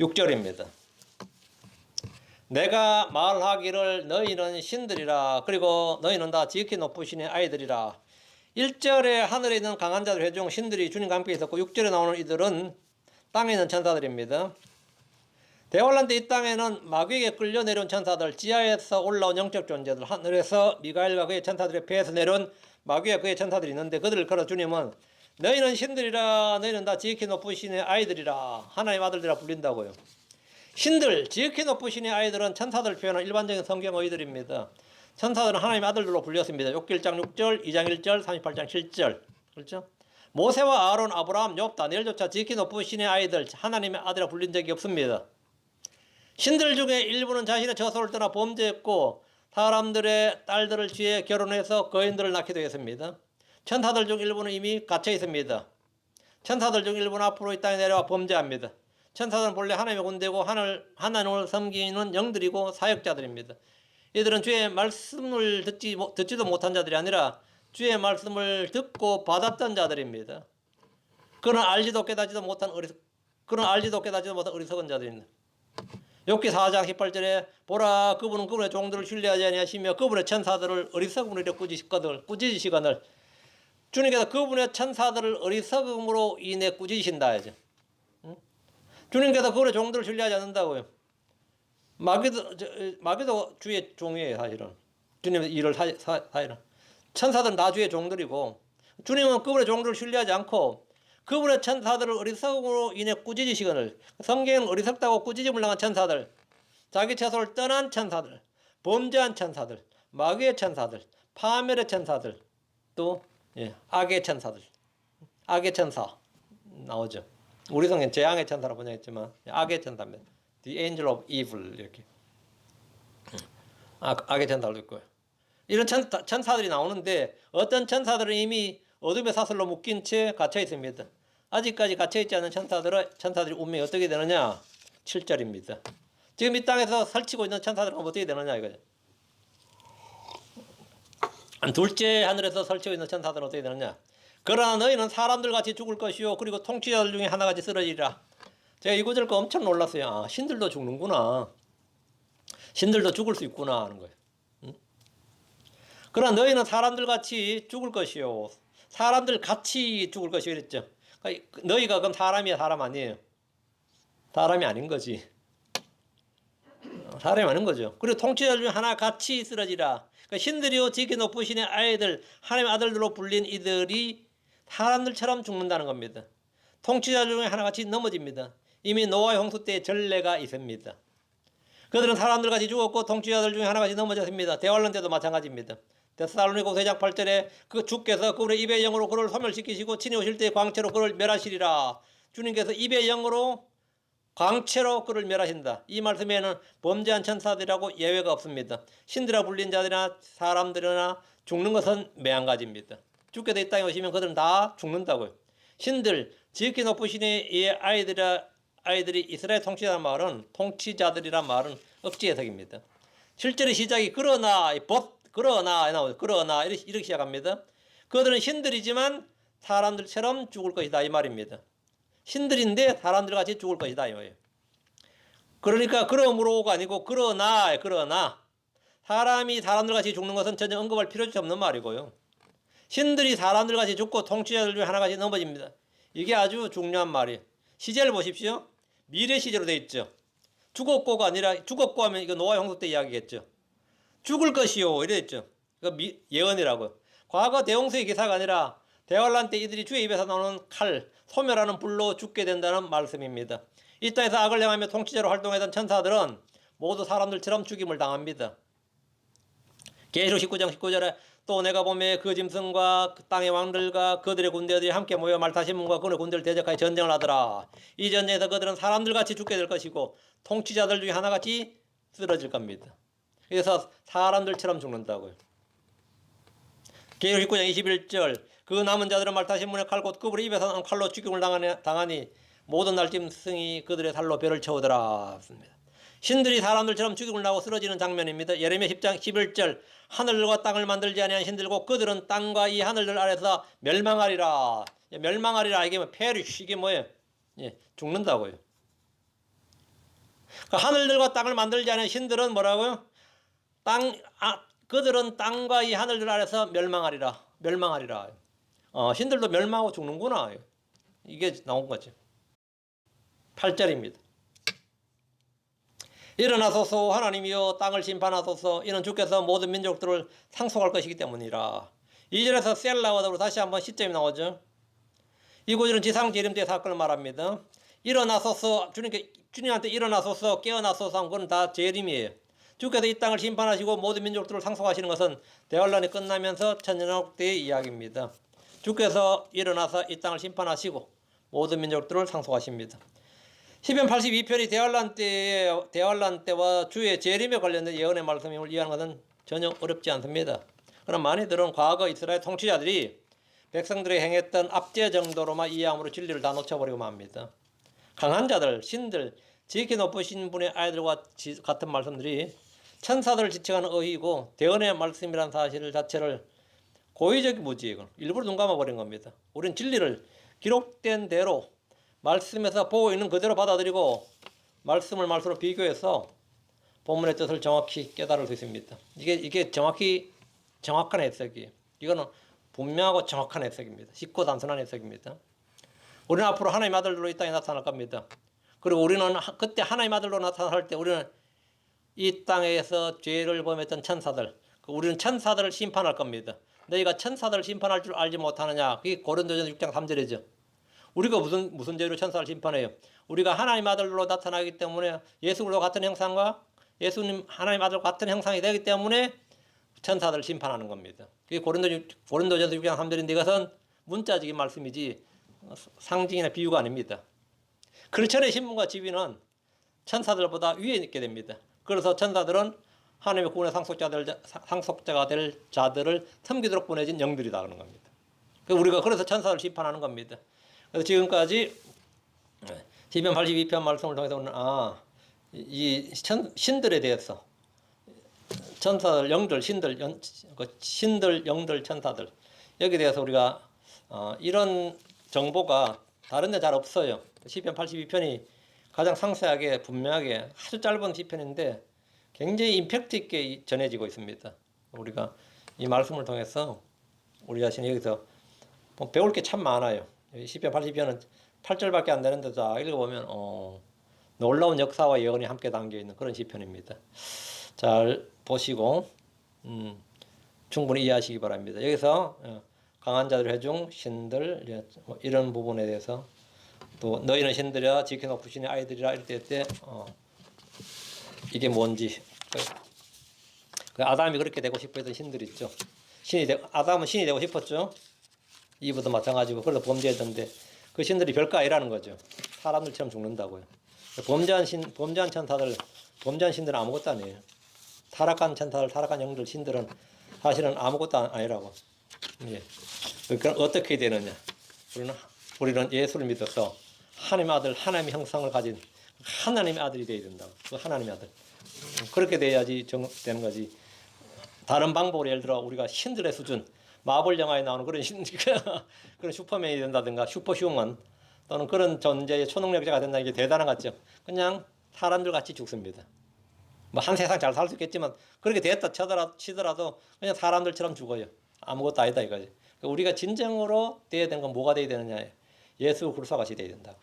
6절입니다. 내가 말하기를 너희는 신들이라 그리고 너희는 다 지극히 높으신 아이들이라 1절에 하늘에 있는 강한 자들 회중 신들이 주님과 함께 있었고 6절에 나오는 이들은 땅에 있는 천사들입니다. 대환란 때이 땅에는 마귀에게 끌려 내려온 천사들, 지하에서 올라온 영적 존재들, 하늘에서 미가엘과 그의 천사들의 배에서 내려온 마귀와 그의 천사들이 있는데 그들을 걸어 주님은 너희는 신들이라 너희는 다 지극히 높으신 아이들이라 하나님 아들들이라 불린다고요. 신들, 지극히 높으신 아이들은 천사들 표현한 일반적인 성경 어휘들입니다. 천사들은 하나님 아들들로 불렸습니다. 욥기 1장 6절, 2장 1절, 38장 7절. 그렇죠? 모세와 아론, 아브라함, 욥, 다니엘조차 지극히 높으신 아이들, 하나님의 아들이라 불린 적이 없습니다. 신들 중에 일부는 자신의 저소를 떠나 범죄했고 사람들의 딸들을 취해 결혼해서 거인들을 낳기도 했습니다. 천사들 중 일부는 이미 갇혀 있습니다. 천사들 중 일부는 앞으로 이 땅에 내려와 범죄합니다. 천사들은 본래 하나님의 군대고 하늘, 하나님을 섬기는 영들이고 사역자들입니다. 이들은 주의 말씀을 듣지, 못- 듣지도 못한 자들이 아니라 주의 말씀을 듣고 받았던 자들입니다. 그는 알지도 깨닫지도 못한 어리, 그는 알지도 깨닫지도 못한 어리석은 자들입니다. 욥기 4장 18절에 보라 그분은 그분의 종들을 신뢰하지 아니하시며 그분의 천사들을 어리석음으로 꾸짖거늘 꾸짖으시거늘 주님께서 그분의 천사들을 어리석음으로 인해 꾸짖으신다 하죠. 응? 주님께서 그분의 종들을 신뢰하지 않는다고요. 마귀도 저, 어, 마귀도 주의 종이에요 사실은. 주님의 일을 사, 사, 사실은. 천사들은 다 주의 종들이고 주님은 그분의 종들을 신뢰하지 않고 그분의 천사들을 어리석음으로 인해 꾸짖으시거늘 성경은 어리석다고 꾸짖음을 당한 천사들 자기 처소를 떠난 천사들 범죄한 천사들 마귀의 천사들 파멸의 천사들 또 예, 악의 천사들 악의 천사 나오죠 우리 성경 재앙의 천사라고 번역했지만 악의 천사입니다 The angel of evil 이렇게 악, 악의 천사도 있고요 이런 천, 천사들이 나오는데 어떤 천사들은 이미 어둠의 사슬로 묶인 채 갇혀 있습니다. 아직까지 갇혀 있지 않은 천사들은 천사들의 운명이 어떻게 되느냐? 7절입니다. 지금 이 땅에서 설치고 있는 천사들은 어떻게 되느냐 이거죠. 둘째 하늘에서 설치고 있는 천사들은 어떻게 되느냐? 그러나 너희는 사람들 같이 죽을 것이요 그리고 통치자들 중에 하나같이 쓰러지리라. 제가 이 구절 거 엄청 놀랐어요. 아, 신들도 죽는구나. 신들도 죽을 수 있구나 하는 거예요. 그러나 너희는 사람들 같이 죽을 것이요. 사람들 같이 죽을 것이 그랬죠. 그러니까 너희가 그럼 사람이야 사람 아니에요. 사람이 아닌 거지. 어, 사람이 아닌 거죠. 그리고 통치자 중 하나 같이 쓰러지라. 그러니까 신들이요 지기 높으신의 아이들 하나님의 아들들로 불린 이들이 사람들처럼 죽는다는 겁니다. 통치자 중에 하나같이 넘어집니다. 이미 노아의 홍수 때 전례가 있습니다. 그들은 사람들 같이 죽었고 통치자들 중에 하나같이 넘어졌습니다. 대환란 때도 마찬가지입니다. 데살로니고 세장 8절에 그 주께서 그분의 입의 영으로 그를 소멸시키시고 친히 오실 때 광채로 그를 멸하시리라. 주님께서 입의 영으로 광채로 그를 멸하신다. 이 말씀에는 범죄한 천사들이라고 예외가 없습니다. 신들아 불린 자들이나 사람들이나 죽는 것은 매한가지입니다. 주께서 이 땅에 오시면 그들은 다 죽는다고요. 신들, 지극히 높으신 이의 아이들아, 아이들이 이스라엘 통치자란 말은 통치자들이란 말은 억지 해석입니다. 실제로 시작이 그러나 이법 그러나. 그러나 이렇게 시작합니다. 그들은 신들이지만 사람들처럼 죽을 것이다 이 말입니다. 신들인데 사람들 같이 죽을 것이다 이거예요. 그러니까 그러므로가 아니고 그러나 그러나 사람이 사람들 같이 죽는 것은 전혀 언급할 필요조차 없는 말이고요. 신들이 사람들 같이 죽고 통치자들 중에 하나같이 넘어집니다. 이게 아주 중요한 말이에요. 시제를 보십시오. 미래 시제로 돼 있죠. 죽었고가 아니라 죽었고 하면 이거 노아 형수 때 이야기겠죠. 죽을 것이요 이랬죠. 그 미, 예언이라고. 과거 대홍수의 기사가 아니라 대환란 때 이들이 주의 입에서 나오는 칼, 소멸하는 불로 죽게 된다는 말씀입니다. 이 땅에서 악을 행하며 통치자로 활동했던 천사들은 모두 사람들처럼 죽임을 당합니다. 계시록 19장 19절에 또 내가 보매 그 짐승과 그 땅의 왕들과 그들의 군대들이 함께 모여 말타시문과 그의 군대를 대적하여 전쟁을 하더라. 이 전쟁에서 그들은 사람들같이 죽게 될 것이고 통치자들 중에 하나같이 쓰러질 겁니다. 그래서 사람들처럼 죽는다고요. 계시록 19장 21절 그 남은 자들은 말타 신문에 칼곧 그분의 입에서 난 칼로 죽임을 당하니, 당하니 모든 날짐승이 그들의 살로 배를 채우더라. 신들이 사람들처럼 죽임을 나고 쓰러지는 장면입니다. 예레미야 10장 11절 하늘과 땅을 만들지 아니한 신들고 그들은 땅과 이 하늘들 아래서 멸망하리라. 멸망하리라 이게 뭐 페리쉬 이게 뭐예요? 예, 죽는다고요. 그 하늘들과 땅을 만들지 않은 신들은 뭐라고요? 땅, 아, 그들은 땅과 이 하늘들 아래서 멸망하리라. 멸망하리라. 어, 신들도 멸망하고 죽는구나. 이게 나온 거죠. 8절입니다. 일어나소서 하나님이여 땅을 심판하소서 이는 주께서 모든 민족들을 상속할 것이기 때문이라. 2절에서 셀라와 더불어 다시 한번 시점이 나오죠. 이 구절은 지상 재림대 사건을 말합니다. 일어나소서 주님께 주님한테 일어나소서 깨어나소서 한건다 재림이에요. 주께서 이 땅을 심판하시고 모든 민족들을 상속하시는 것은 대환란이 끝나면서 천년왕국 때의 이야기입니다. 주께서 일어나서 이 땅을 심판하시고 모든 민족들을 상속하십니다. 시편 82편이 대환란 때의 대환란 때와 주의 재림에 관련된 예언의 말씀임을 이해하는 것은 전혀 어렵지 않습니다. 그러나 많이들은 과거 이스라엘 통치자들이 백성들이 행했던 압제 정도로만 이해함으로 진리를 다 놓쳐버리고 맙니다. 강한 자들, 신들, 지극히 높으신 분의 아이들과 지- 같은 말씀들이 천사들을 지칭하는 의의고 대언의 말씀이라는 사실 자체를 고의적 무지익을 일부러 눈 감아버린 겁니다. 우리는 진리를 기록된 대로 말씀에서 보고 있는 그대로 받아들이고 말씀을 말씀으로 비교해서 본문의 뜻을 정확히 깨달을 수 있습니다. 이게 이게 정확히 정확한 해석이에요. 이거는 분명하고 정확한 해석입니다. 쉽고 단순한 해석입니다. 우리는 앞으로 하나님 아들로 이 땅에 나타날 겁니다. 그리고 우리는 하- 그때 하나님 아들로 나타날 때 우리는 이 땅에서 죄를 범했던 천사들, 그 우리는 천사들을 심판할 겁니다. 너희가 천사들을 심판할 줄 알지 못하느냐? 그게 고린도전 6장 3절이죠. 우리가 무슨 무슨 죄로 천사를 심판해요? 우리가 하나님 아들로 나타나기 때문에 예수로 같은 형상과 예수님 하나님 아들 같은 형상이 되기 때문에 천사들을 심판하는 겁니다. 그게 고린도 고린도전서 6장 3절인데 이것은 문자적인 말씀이지 상징이나 비유가 아닙니다. 크리스천의 신분과 지위는 천사들보다 위에 있게 됩니다. 그래서 천사들은 하나님의 구원의 상속자들 상속자가 될 자들을 섬기도록 보내진 영들이다 그러는 겁니다. 그 우리가 그래서 천사를 심판하는 겁니다. 그래서 지금까지 시편 82편 말씀을 통해서 우리는 아, 이 천, 신들에 대해서 천사들, 영들, 신들, 연, 그 신들, 영들, 천사들 여기에 대해서 우리가 어, 이런 정보가 다른 데 잘 없어요. 시편 82편이 가장 상세하게 분명하게 아주 짧은 시편인데 굉장히 임팩트 있게 전해지고 있습니다. 우리가 이 말씀을 통해서 우리 자신이 여기서 뭐 배울 게 참 많아요. 이 시편 80편은 8절밖에 안 되는데 다 읽어보면 어, 놀라운 역사와 예언이 함께 담겨 있는 그런 시편입니다. 잘 보시고 음, 충분히 이해하시기 바랍니다. 여기서 어, 강한 자들 회중 신들 뭐 이런 부분에 대해서 또 너희는 신들이라 지켜 높으시니 아이들이라 이럴 때, 때 어, 이게 뭔지 그, 그 아담이 그렇게 되고 싶어 했던 신들 있죠. 신이 되, 아담은 신이 되고 싶었죠. 이브도 마찬가지고 그래서 범죄했던데 그 신들이 별거 아니라는 거죠. 사람들처럼 죽는다고요. 범죄한 신, 범죄한 천사들, 범죄한 신들은 아무것도 아니에요. 타락한 천사들, 타락한 영들, 신들은 사실은 아무것도 아- 아니라고. 예. 그럼 어떻게 되느냐? 우리는 우리는 예수를 믿어서 하나님 아들, 하나님의 형상을 가진 하나님의 아들이 되어야 된다. 그 하나님의 아들. 그렇게 돼야지 정, 되는 거지. 다른 방법으로 예를 들어 우리가 신들의 수준, 마블 영화에 나오는 그런 신, 그런 슈퍼맨이 된다든가 슈퍼휴먼 또는 그런 존재의 초능력자가 된다는 게 대단한 것 같죠. 그냥 사람들 같이 죽습니다. 뭐 한 세상 잘 살 수 있겠지만 그렇게 됐다 치더라도 그냥 사람들처럼 죽어요. 아무것도 아니다 이거지. 그러니까 우리가 진정으로 돼야 되는 건 뭐가 돼야 되느냐? 예수 그리스도가 돼야 된다고.